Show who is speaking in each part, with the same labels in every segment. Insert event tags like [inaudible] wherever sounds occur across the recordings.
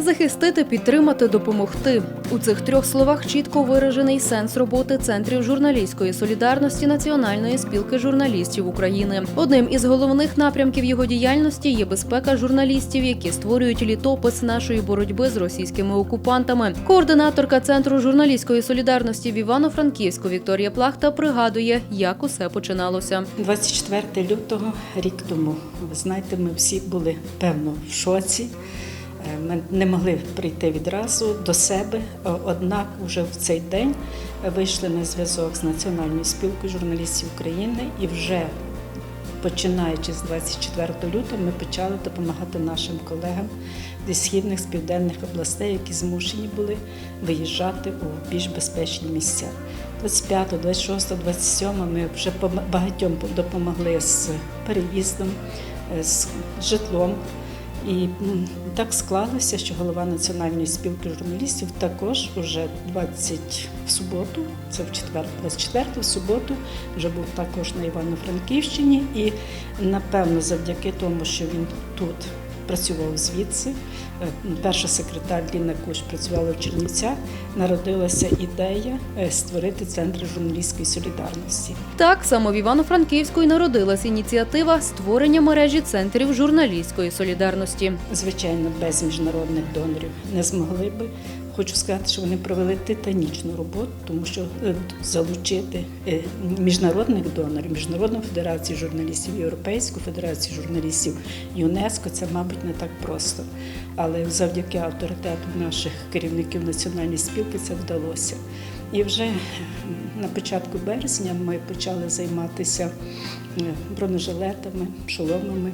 Speaker 1: захистити, підтримати, допомогти. У цих трьох словах чітко виражений сенс роботи центрів журналістської солідарності Національної спілки журналістів України. Одним із головних напрямків його діяльності є безпека журналістів, які створюють літопис нашої боротьби з російськими окупантами. Координаторка центру журналістської солідарності в Івано-Франківську Вікторія Плахта пригадує, як усе починалося.
Speaker 2: 24 лютого, рік тому. Ви знаєте, ми всі були певно в шоці. Е, Ми не могли прийти відразу до себе. Е, Однак, вже в цей день вийшли на зв'язок з Національною спілкою журналістів України і вже починаючи з 24 лютого, ми почали допомагати нашим колегам зі східних з південних областей, які змушені були виїжджати у більш безпечні місця. 25, 26, 27 ми вже багатьом допомогли з переїздом, е, з житлом. І так склалося, що голова Національної спілки журналістів також уже 20 в суботу, це в четвер, 24 в суботу, вже був також на Івано-Франківщині. І напевно, завдяки тому, що він тут працював звідси, е, перша секретар Ліна Куш працювала в Чернівцях, народилася ідея е, створити центр журналістської солідарності.
Speaker 1: Так само в Івано-Франківську й народилась ініціатива створення мережі центрів журналістської солідарності.
Speaker 2: Звичайно, без міжнародних донорів не змогли би. Хочу сказати, що вони провели титанічну роботу, тому що е, залучити е, міжнародних донорів, Міжнародну федерацію журналістів, Європейську федерацію журналістів, ЮНЕСКО це, мабуть, не так просто. Але завдяки авторитету наших керівників національної спілки це вдалося. І вже на початку березня ми почали займатися е, бронежилетами, шоломами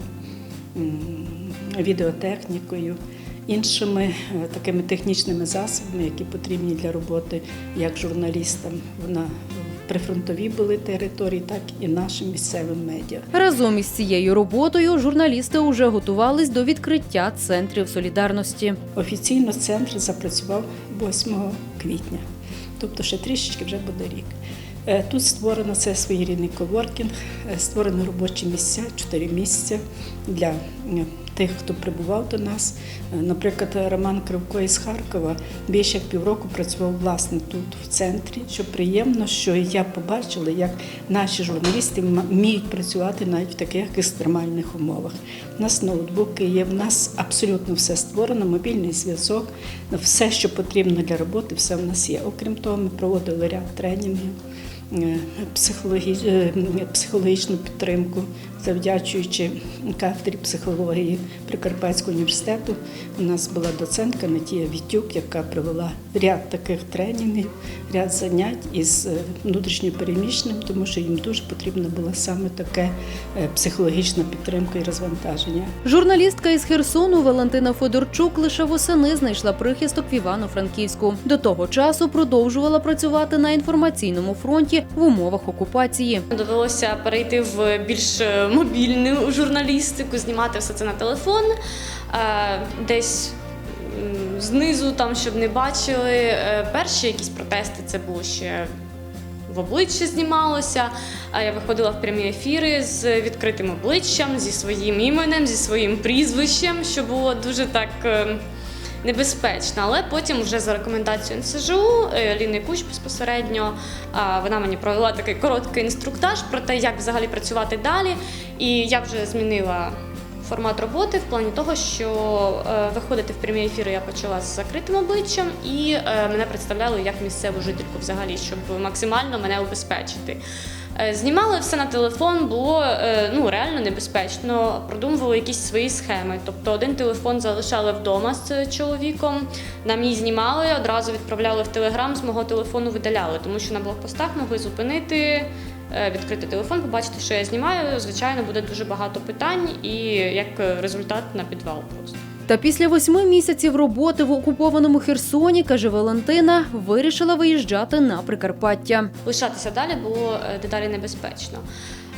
Speaker 2: відеотехнікою, іншими е, такими технічними засобами, які потрібні для роботи як журналістам на прифронтовій були території, так і нашим місцевим медіа.
Speaker 1: Разом із цією роботою журналісти уже готувались до відкриття центрів солідарності.
Speaker 2: Офіційно центр запрацював 8 квітня, тобто ще трішечки вже буде рік. Е, Тут створено це своєрідний коворкінг, е, створено робочі місця, чотири місця для е, тих, хто прибував до нас. Е, Наприклад, Роман Кривко із Харкова більше як півроку працював власне тут, в центрі. Що приємно, що я побачила, як наші журналісти вміють працювати навіть в таких екстремальних умовах. У нас ноутбуки є, в нас абсолютно все створено, мобільний зв'язок, все, що потрібно для роботи, все в нас є. Окрім того, ми проводили ряд тренінгів. е, е, психологічну підтримку, завдячуючи кафедрі психології Прикарпатського університету. У нас була доцентка Натія Вітюк, яка провела ряд таких тренінгів, ряд занять із е, внутрішньопереміщеним, тому що їм дуже потрібна була саме таке е, психологічна підтримка і розвантаження.
Speaker 1: Журналістка із Херсону Валентина Федорчук лише восени знайшла прихисток в Івано-Франківську. До того часу продовжувала працювати на інформаційному фронті в умовах окупації.
Speaker 3: Довелося перейти в більш е, мобільну журналістику, знімати все це на телефон. Е, Десь знизу, там, щоб не бачили. Е, Перші якісь протести це було ще в обличчя знімалося. А я виходила в прямі ефіри з відкритим обличчям, зі своїм іменем, зі своїм прізвищем, що було дуже так. Небезпечно, але потім, вже за рекомендацією НСЖУ е, Ліни Куч безпосередньо вона мені провела такий короткий інструктаж про те, як взагалі працювати далі. І я вже змінила формат роботи в плані того, що е, виходити в прямі ефіри я почала з закритим обличчям, і е, мене представляли як місцеву жительку взагалі, щоб максимально мене убезпечити. Е, Знімали все на телефон, було е, ну реально небезпечно. Продумували якісь свої схеми. Тобто один телефон залишали вдома з чоловіком, на мій знімали, одразу відправляли в телеграм, з мого телефону видаляли, тому що на блокпостах могли зупинити, е, відкрити телефон, побачити, що я знімаю. Звичайно, буде дуже багато питань і як результат на підвал просто.
Speaker 1: Та після восьми місяців роботи в окупованому Херсоні, каже Валентина, вирішила виїжджати на Прикарпаття.
Speaker 3: лишатися далі було е, дедалі небезпечно.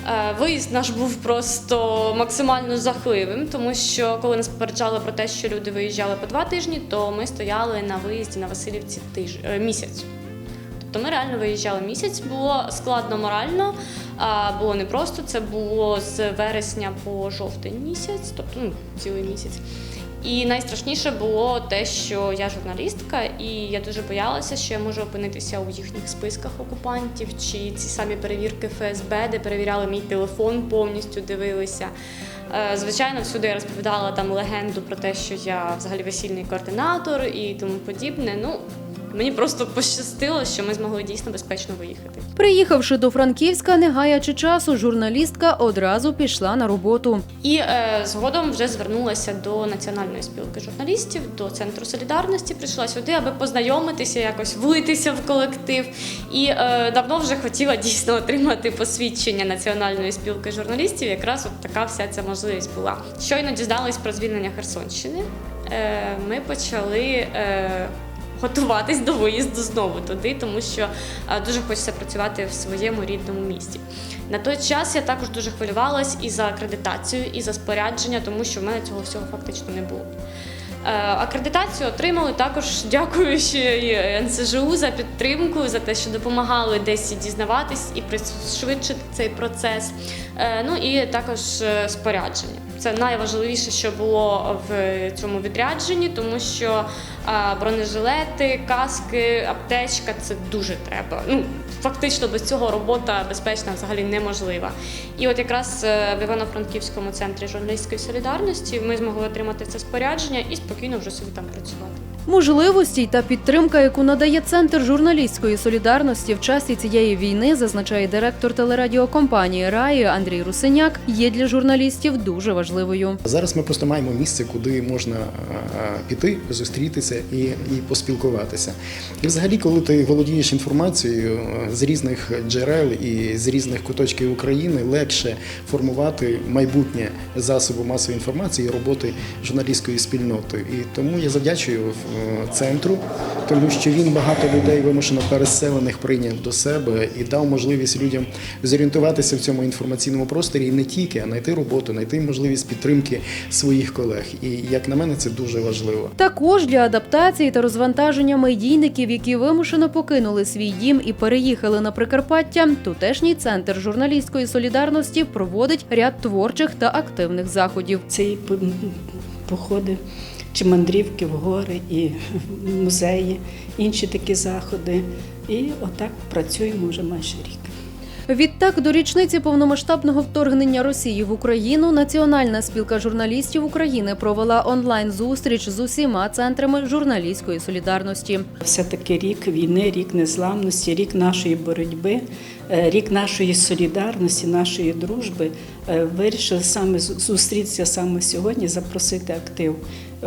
Speaker 3: Е, Виїзд наш був просто максимально жахливим, тому що коли нас попереджали про те, що люди виїжджали по два тижні, то ми стояли на виїзді на Васильівці тиж... е, місяць. Тобто ми реально виїжджали місяць, було складно морально, було непросто. Це було з вересня по жовтень місяць, тобто ну, цілий місяць. І найстрашніше було те, що я журналістка, і я дуже боялася, що я можу опинитися у їхніх списках окупантів чи ці самі перевірки ФСБ, де перевіряли мій телефон, повністю дивилися. Е, Звичайно, всюди я розповідала там легенду про те, що я взагалі весільний координатор і тому подібне. Ну мені просто пощастило, що ми змогли дійсно безпечно виїхати.
Speaker 1: Приїхавши до Франківська, не гаячи часу, журналістка одразу пішла на роботу.
Speaker 3: І е, згодом вже звернулася до національної спілки журналістів, до центру солідарності. Прийшла сюди, аби познайомитися, якось влитися в колектив. І е, давно вже хотіла дійсно отримати посвідчення національної спілки журналістів. Якраз от така вся ця можливість була. Щойно дізнались про звільнення Херсонщини. Е, ми почали. Е, Готуватись до виїзду знову туди, тому що е, дуже хочеться працювати в своєму рідному місті. На той час я також дуже хвилювалась і за акредитацію, і за спорядження, тому що в мене цього всього фактично не було. Е, Акредитацію отримали також дякуючи [laughs] НСЖУ за підтримку, за те, що допомагали десь дізнаватись і пришвидшити цей процес. Е, Ну і також спорядження. Це найважливіше, що було в цьому відрядженні, тому що бронежилети, каски, аптечка це дуже треба. Ну фактично без цього робота безпечна взагалі неможлива. І от якраз е, в Івано-Франківському центрі журналістської солідарності ми змогли отримати це спорядження і спокійно вже собі там працювати.
Speaker 1: Можливості та підтримка, яку надає центр журналістської солідарності в часі цієї війни, зазначає директор телерадіокомпанії Раї Андрій Русиняк, є для журналістів дуже важливою.
Speaker 4: Зараз ми просто маємо місце, куди можна піти, зустрітися і, і поспілкуватися. І взагалі, коли ти володієш інформацією з різних джерел і з різних куточків України, легше формувати майбутнє засобу масової інформації і роботи журналістської спільноти. І тому я завдячую е, центру, тому що він багато людей вимушено переселених прийняв до себе і дав можливість людям зорієнтуватися в цьому інформаційному просторі і не тільки, а знайти роботу, знайти можливість підтримки своїх колег. І як на мене, це дуже важливо.
Speaker 1: Також для адаптації та розвантаження медійників, які вимушено покинули свій дім і переїхали на Прикарпаття, тутешній центр журналістської солідарності проводить ряд творчих та активних заходів.
Speaker 2: Це походи чи мандрівки в гори, і музеї, інші такі заходи. І отак працюємо вже майже рік.
Speaker 1: Відтак, до річниці повномасштабного вторгнення Росії в Україну Національна спілка журналістів України провела онлайн зустріч з усіма центрами журналістської солідарності.
Speaker 2: Все-таки рік війни, рік незламності, рік нашої боротьби, е, рік нашої солідарності, нашої дружби. Е, Вирішили саме зустрітися саме сьогодні, запросити актив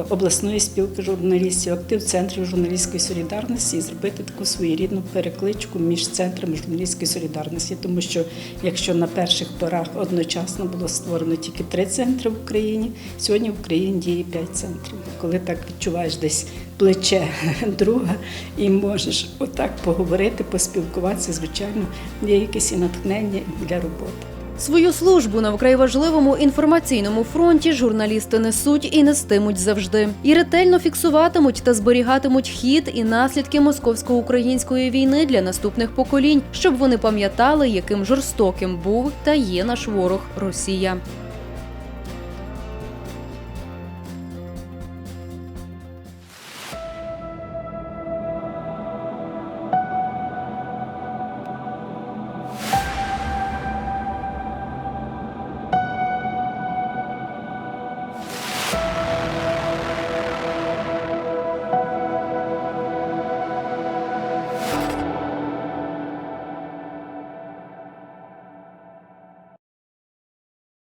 Speaker 2: обласної спілки журналістів, актив центрів журналістської солідарності і зробити таку своєрідну перекличку між центрами журналістської солідарності. Тому що якщо на перших порах одночасно було створено тільки три центри в Україні, сьогодні в Україні діє п'ять центрів. Коли так відчуваєш десь плече [laughs] друга і можеш отак поговорити, поспілкуватися, звичайно, є якесь і натхнення для роботи.
Speaker 1: Свою службу на вкрай важливому інформаційному фронті журналісти несуть і нестимуть завжди. І ретельно фіксуватимуть та зберігатимуть хід і наслідки московсько-української війни для наступних поколінь, щоб вони пам'ятали, яким жорстоким був та є наш ворог Росія.